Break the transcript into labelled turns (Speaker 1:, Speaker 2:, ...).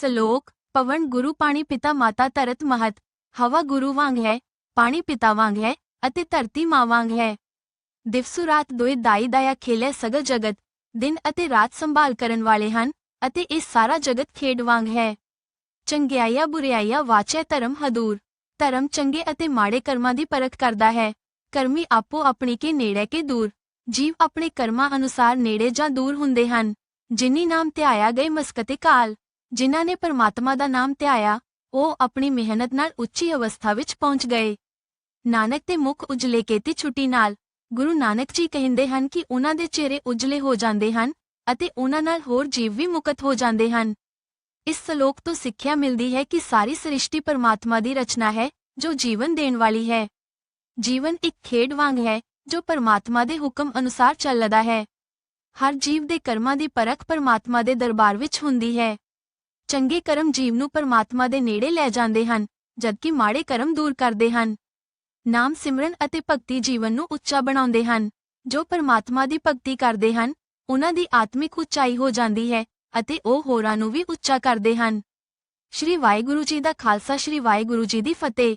Speaker 1: ਸਲੋਕ ਪਵਨ ਗੁਰੂ ਪਾਣੀ ਪਿਤਾ ਮਾਤਾ ਧਰਤ ਮਹਤ ਹਵਾ ਗੁਰੂ ਵਾਂਗ ਹੈ ਪਾਣੀ ਪਿਤਾ ਵਾਂਗ ਹੈ ਅਤੇ ਧਰਤੀ ਮਾਂ ਵਾਂਗ ਹੈ ਦਿਵਸੁ ਰਾਤ ਦੋਇ ਦਾਈ ਦਾਇਆ ਖੇਲੇ ਸਗਲ ਜਗਤ ਦਿਨ ਅਤੇ ਰਾਤ ਸੰਭਾਲ ਕਰਨ ਵਾਲੇ ਹਨ ਅਤੇ ਇਹ ਸਾਰਾ ਜਗਤ ਖੇਡ ਵਾਂਗ ਹੈ ਚੰਗਿਆਈਆ ਬੁਰਿਆਈਆ ਵਾਚੈ ਧਰਮ ਹਦੂਰ ਧਰਮ ਚੰਗੇ ਅਤੇ ਮਾੜੇ ਕਰਮਾਂ ਦੀ ਪਰਖ ਕਰਦਾ ਹੈ ਕਰਮੀ ਆਪੋ ਆਪਣੀ ਕੇ ਨੇੜੇ ਕੇ ਦੂਰ ਜੀਵ ਆਪਣੇ ਕਰਮਾਂ ਅਨੁਸਾਰ ਨੇੜੇ ਜਾਂ ਦੂਰ ਹੁੰਦੇ ਹਨ ਜਿਨੀ ਨਾਮ ਧਿਆਇਆ ਗਏ ਮਸਕਤੇ ਕਾਲ ਜਿਨ੍ਹਾਂ ਨੇ ਪਰਮਾਤਮਾ ਦਾ ਨਾਮ ਧਿਆਇਆ, ਉਹ ਆਪਣੀ ਮਿਹਨਤ ਨਾਲ ਉੱਚੀ ਅਵਸਥਾ ਵਿੱਚ ਪਹੁੰਚ ਗਏ। ਨਾਨਕ ਦੇ ਮੁਖ ਉਜਲੇ ਕੇਤੀ ਛੁੱਟੀ ਨਾਲ, ਗੁਰੂ ਨਾਨਕ ਜੀ ਕਹਿੰਦੇ ਹਨ ਕਿ ਉਹਨਾਂ ਦੇ ਚਿਹਰੇ ਉਜਲੇ ਹੋ ਜਾਂਦੇ ਹਨ ਅਤੇ ਉਹਨਾਂ ਨਾਲ ਹੋਰ ਜੀਵ ਵੀ ਮੁਕਤ ਹੋ ਜਾਂਦੇ ਹਨ। ਇਸ ਸ਼ਲੋਕ ਤੋਂ ਸਿੱਖਿਆ ਮਿਲਦੀ ਹੈ ਕਿ ਸਾਰੀ ਸ੍ਰਿਸ਼ਟੀ ਪਰਮਾਤਮਾ ਦੀ ਰਚਨਾ ਹੈ, ਜੋ ਜੀਵਨ ਦੇਣ ਵਾਲੀ ਹੈ। ਜੀਵਨ ਇੱਕ ਖੇਡ ਵਾਂਗ ਹੈ, ਜੋ ਪਰਮਾਤਮਾ ਦੇ ਹੁਕਮ ਅਨੁਸਾਰ ਚੱਲਦਾ ਹੈ। ਹਰ ਜੀਵ ਦੇ ਕਰਮਾਂ ਦੀ ਪਰਖ ਪਰਮਾਤਮਾ ਦੇ ਦਰਬਾਰ ਵਿੱਚ ਹੁੰਦੀ ਹੈ। ਚੰਗੇ ਕਰਮ ਜੀਵ ਨੂੰ ਪਰਮਾਤਮਾ ਦੇ ਨੇੜੇ ਲੈ ਜਾਂਦੇ ਹਨ, ਜਦਕਿ ਮਾੜੇ ਕਰਮ ਦੂਰ ਕਰਦੇ ਹਨ। ਨਾਮ ਸਿਮਰਨ ਅਤੇ ਭਗਤੀ ਜੀਵਨ ਨੂੰ ਉੱਚਾ ਬਣਾਉਂਦੇ ਹਨ। ਜੋ ਪਰਮਾਤਮਾ ਦੀ ਭਗਤੀ ਕਰਦੇ ਹਨ, ਉਹਨਾਂ ਦੀ ਆਤਮਿਕ ਉੱਚਾਈ ਹੋ ਜਾਂਦੀ ਹੈ ਅਤੇ ਉਹ ਹੋਰਾਂ ਨੂੰ ਵੀ ਉੱਚਾ ਕਰਦੇ ਹਨ। ਸ਼੍ਰੀ ਵਾਹਿਗੁਰੂ ਜੀ ਦਾ ਖਾਲਸਾ, ਸ਼੍ਰੀ ਵਾਹਿਗੁਰੂ ਜੀ ਦੀ ਫਤਿਹ।